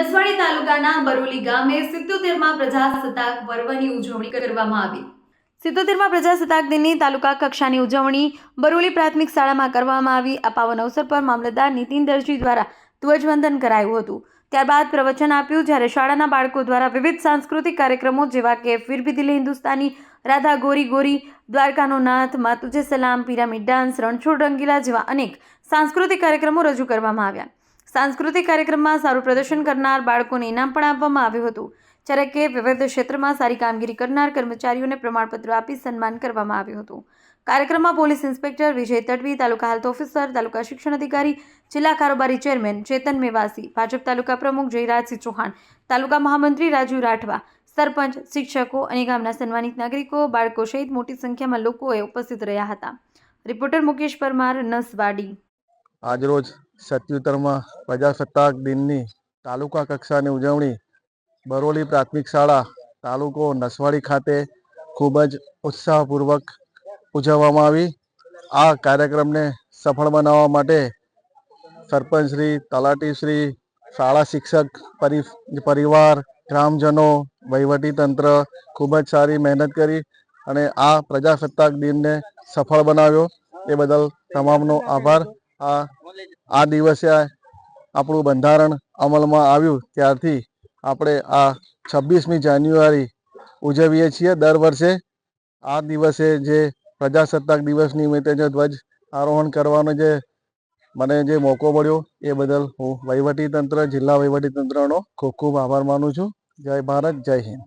નસવાડી તાલુકાના બરોલી ગામે સિત્તોતેરમાં પ્રજાસત્તાક પર્વની ઉજવણી કરવામાં આવી. સિત્તોતેરમાં પ્રજાસત્તાક દિનની તાલુકા કક્ષાની ઉજવણી બરોલી પ્રાથમિક શાળામાં કરવામાં આવી. આ પાવન અવસર પર મામલતદાર નીતિન દરજી દ્વારા ધ્વજવંદન કરાયું હતું. ત્યારબાદ પ્રવચન આપ્યું જ્યારે શાળાના બાળકો દ્વારા વિવિધ સાંસ્કૃતિક કાર્યક્રમો જેવા કે ફિર ભી દિલે હિન્દુસ્તાની, રાધા ગોરી ગોરી, દ્વારકાનો નાથ, માતુજે સલામ, પિરામિડ ડાન્સ, રણછોડ રંગીલા જેવા અનેક સાંસ્કૃતિક કાર્યક્રમો રજૂ કરવામાં આવ્યા. સાંસ્કૃતિક કાર્યક્રમમાં સારું પ્રદર્શન કરનાર બાળકોને ઇનામ પણ આપવામાં આવ્યું હતું. જ્યારે કે વિવિધ ક્ષેત્રમાં સારી કામગીરી કરનાર કર્મચારીઓને પ્રમાણપત્ર આપી સન્માન કરવામાં આવ્યું હતું. કાર્યક્રમમાં police inspector Vijay Tadvi, taluka health officer, taluka શિક્ષણ અધિકારી, જિલ્લા કારોબારી ચેરમેન ચેતન મેવાસી, ભાજપ તાલુકા પ્રમુખ જયરાજસિંહ ચૌહાણ, તાલુકા મહામંત્રી રાજુ રાઠવા, સરપંચ, શિક્ષકો અને ગામના સન્માનિત નાગરિકો, બાળકો સહિત મોટી સંખ્યામાં લોકોએ ઉપસ્થિત રહ્યા હતા. રિપોર્ટર મુકેશ પરમાર નસવાડી આજરોજ સત્યોતરમાં પ્રજાસત્તાક દિનની તાલુકા કક્ષાની ઉજવણી બરોલી પ્રાથમિક શાળા તાલુકો નસવાડી ખાતે ખૂબ જ ઉત્સાહપૂર્વક ઉજવવામાં આવી. આ કાર્યક્રમને સફળ બનાવવા માટે સરપંચશ્રી, તલાટીશ્રી, શાળા શિક્ષક, પરિ, પરિવાર, ગ્રામજનો વહીવટીતંત્ર ખૂબ જ સારી મહેનત કરી અને આ પ્રજાસત્તાક દિનને સફળ બનાવ્યો. એ બદલ તમામનો આભાર. આ આ દિવસે આપણું બંધારણ અમલમાં આવ્યું ત્યારથી આપણે આ છવ્વીસમી જાન્યુઆરી ઉજવીએ છીએ દર વર્ષે. આ દિવસે જે પ્રજાસત્તાક દિવસ નિમિત્તે જે ધ્વજ આરોહણ કરવાનો જે મને જે મોકો મળ્યો એ બદલ હું વહીવટીતંત્ર, જિલ્લા વહીવટીતંત્રનો ખૂબ ખૂબ આભાર માનું છું. જય ભારત, જય હિન્દ.